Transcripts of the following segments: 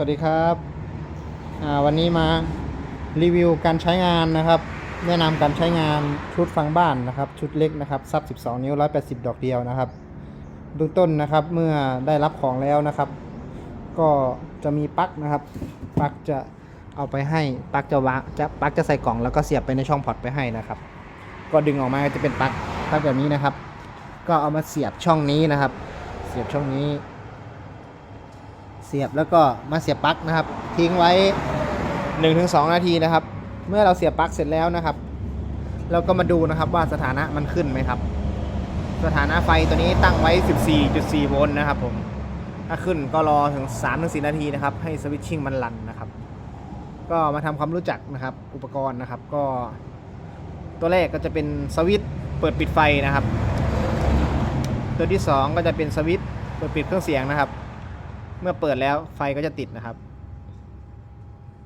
วัสดีครับวันนี้มารีวิวการใช้งานนะครับ แนะนำการใช้งานชุดฟังบ้านนะครับ ชุดเล็กนะครับซับ 12 นิ้ว 180 ดอกเดียวนะครับเบื้องต้นนะครับเมื่อได้รับของแล้วนะครับ ก็จะมีปลั๊กนะครับปลั๊กจะเอาไปให้ปลั๊กจะวางจะปลั๊กจะใส่กล่องแล้วก็เสียบไปในช่องพอร์ตไปให้นะครับ ก็ดึงออกมาจะเป็นปลั๊กปลั๊กแบบนี้นะครับ ก็เอามาเสียบช่องนี้นะครับ เสียบช่องนี้ เสียบแล้วก็มาเสียบปลั๊กนะครับ ทิ้งไว้ 1-2 นาทีนะครับ เมื่อเราเสียบปลั๊กเสร็จแล้วนะครับ เราก็มาดูนะครับว่าสถานะมันขึ้นไหมครับ สถานะไฟตัวนี้ตั้งไว้ 14.4 โวลต์นะครับผมถ้าขึ้นก็รอถึง 3-4 นาทีนะครับ ให้สวิตชิ่งมันรันนะครับ ก็มาทำความรู้จักนะครับ อุปกรณ์นะครับก็ ตัวแรกก็จะเป็นสวิตเปิดปิดไฟนะครับ ตัวที่ 2 ก็จะเป็นสวิตเปิดปิดเครื่องเสียงนะครับ เมื่อเปิดแล้วไฟก็จะติดนะครับ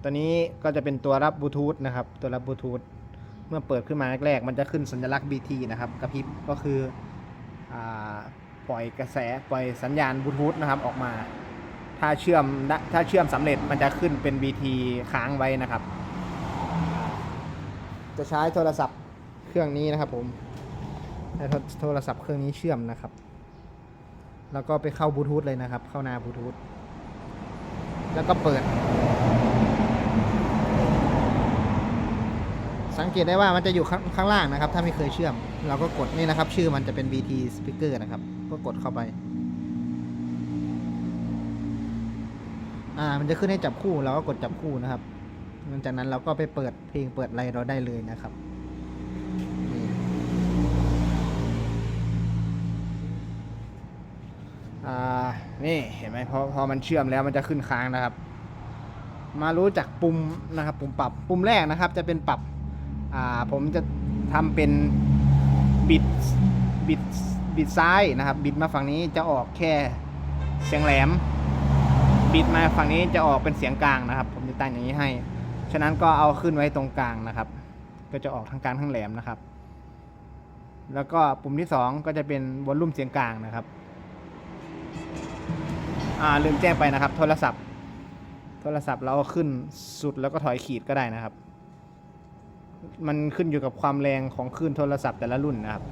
ตัวนี้ก็จะเป็นตัวรับบลูทูธนะครับ ตัวรับบลูทูธ เมื่อเปิดขึ้นมาแรกๆ มันจะขึ้นสัญลักษณ์ BT นะครับ กระพริบ ก็คืออปล่อยกระแส ปล่อยสัญญาณบลูทูธนะครับออกมา ถ้าเชื่อมได้ถ้าเชื่อมสำเร็จ มันจะขึ้นเป็น BT ค้างไว้นะครับ จะใช้โทรศัพท์เครื่องนี้นะครับผมใช้โทรศัพท์เครื่องนี้เชื่อมนะครับ แล้วก็ไปเข้าบลูทูธเลยนะครับ เข้าหน้าบลูทูธแล้วก็เปิด สังเกตได้ว่ามันจะอยู่ข้างางล่างนะครับ ถ้าไม่เคยเชื่อม เราก็กดนี่นะครับ ชื่อมันจะเป็น BT speaker นะครับ ก็กดเข้าไป อ่า มันจะขึ้นให้จับคู่ เราก็กดจับคู่นะครับหลังจากนั้นเราก็ไปเปิดเพลงเปิดอะไรเราได้เลยนะครับ อ่านี่เห็นไหมพอพอมันเชื่อมแล้วมันจะขึ้นค้างนะครับ มารู้จักปุ่มนะครับปุ่มปรับปุ่มแรกนะครับ จะเป็นปรับอ่าผมจะทำเป็นบิดบิดบิดซ้ายนะครับ บิดมาฝั่งนี้จะออกแค่เสียงแหลม บิดมาฝั่งนี้จะออกเป็นเสียงกลางนะครับ ผมจะตั้งอย่างนี้ให้ ฉะนั้นก็เอาขึ้นไว้ตรงกลางนะครับ ก็จะออกทั้งกลางทั้งแหลมนะครับ แล้วก็ปุ่มที่สองก็จะเป็นวอลลุ่มเสียงกลางนะครับ อ่าลืมแจ้งไปนะครับ โทรศัพท์ โทรศัพท์เราเอาขึ้นสุดแล้วก็ถอยขีดก็ได้นะครับ มันขึ้นอยู่กับความแรงของคลื่นโทรศัพท์แต่ละรุ่นนะครับ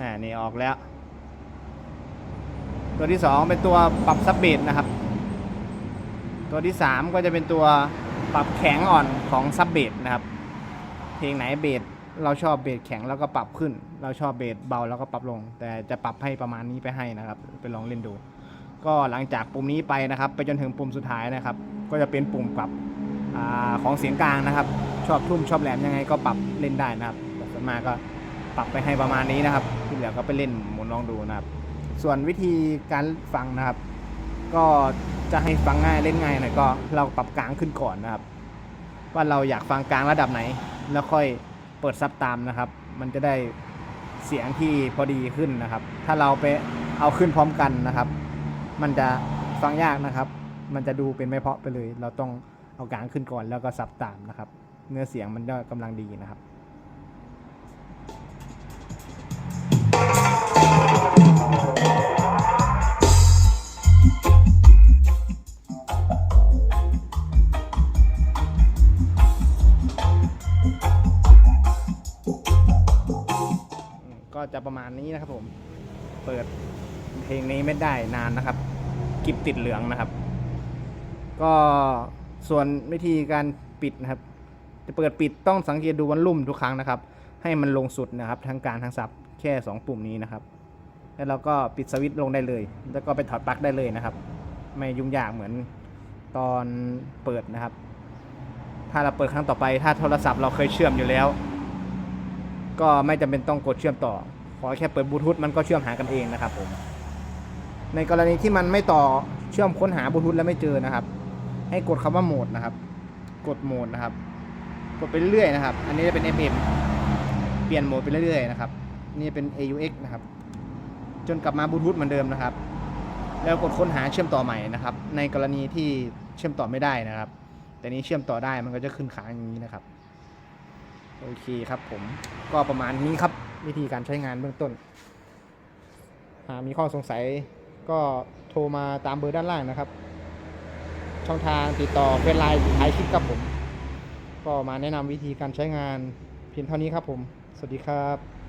อ่านี่ออกแล้ว ตัวที่สองเป็นตัวปรับซับเบสนะครับ ตัวที่สามก็จะเป็นตัวปรับแข็งอ่อนของซับเบสนะครับ เพลงไหนเบส เราชอบเบสแข็งแล้วก็ปรับขึ้น เราชอบเบสเบาแล้วก็ปรับลง แต่จะปรับให้ประมาณนี้ไปให้นะครับ ไปลองเล่นดู ก็หลังจากปุ่มนี้ไปนะครับ ไปจนถึงปุ่มสุดท้ายนะครับ ก็จะเป็นปุ่มปรับอของเสียงกลางนะครับ ชอบทุ่มชอบแหลมยังไงก็ปรับเล่นได้นะครับแต่ส่วนมากก็ปรับไปให้ประมาณนี้นะครับ ที่เหลือก็ไปเล่นหมุนลองดูนะครับ ส่วนวิธีการฟังนะครับ ก็จะให้ฟังง่ายเล่นง่ายหน่อยก็เราปรับกลางขึ้นก่อนนะครับ ว่าเราอยากฟังกลางระดับไหนแล้วค่อย เปิดซับตามนะครับ มันจะได้เสียงที่พอดีขึ้นนะครับ ถ้าเราไปเอาขึ้นพร้อมกันนะครับ มันจะฟังยากนะครับ มันจะดูเป็นไม่เพาะไปเลย เราต้องเอากลางขึ้นก่อนแล้วก็ซับตามนะครับ เนื้อเสียงมันก็กำลังดีนะครับ ก็จะประมาณนี้นะครับผม เปิดเพลงนี้ไม่ได้นานนะครับ กิบติดเหลืองนะครับ ก็ส่วนวิธีการปิดนะครับ จะเปิดปิดต้องสังเกตดูวันลุ่มทุกครั้งนะครับ ให้มันลงสุดนะครับ ทั้งการทั้งซับแค่ 2 ปุ่มนี้นะครับ แล้วเราก็ปิดสวิตช์ลงได้เลย แล้วก็ไปถอดปลั๊กได้เลยนะครับ ไม่ยุ่งยากเหมือนตอนเปิดนะครับ ถ้าเราเปิดครั้งต่อไป ถ้าโทรศัพท์เราเคยเชื่อมอยู่แล้ว ก็ไม่จำเป็นต้องกดเชื่อมต่อ ขอแค่เปิดบลูทูธมันก็เชื่อมหากันเองนะครับผม ในกรณีที่มันไม่ต่อเชื่อมค้นหาบลูทูธแล้วไม่เจอนะครับ ให้กดคำว่าโหมดนะครับ กดโหมดนะครับ กดไปเรื่อยๆนะครับ อันนี้จะเป็น FM เปลี่ยนโหมดไปเรื่อยๆนะครับ นี่เป็น AUX นะครับ จนกลับมาบลูทูธเหมือนเดิมนะครับ แล้วกดค้นหาเชื่อมต่อใหม่นะครับ ในกรณีที่เชื่อมต่อไม่ได้นะครับ แต่นี้เชื่อมต่อได้มันก็จะขึ้นค้างอย่างนี้นะครับ โอเคครับผม ก็ประมาณนี้ครับ วิธีการใช้งานเบื้องต้น หากมีข้อสงสัยก็โทรมาตามเบอร์ด้านล่างนะครับ ช่องทางติดต่อเฟซไลน์ท้ายคลิปครับผม ก็มาแนะนำวิธีการใช้งานเพียงเท่านี้ครับผม สวัสดีครับ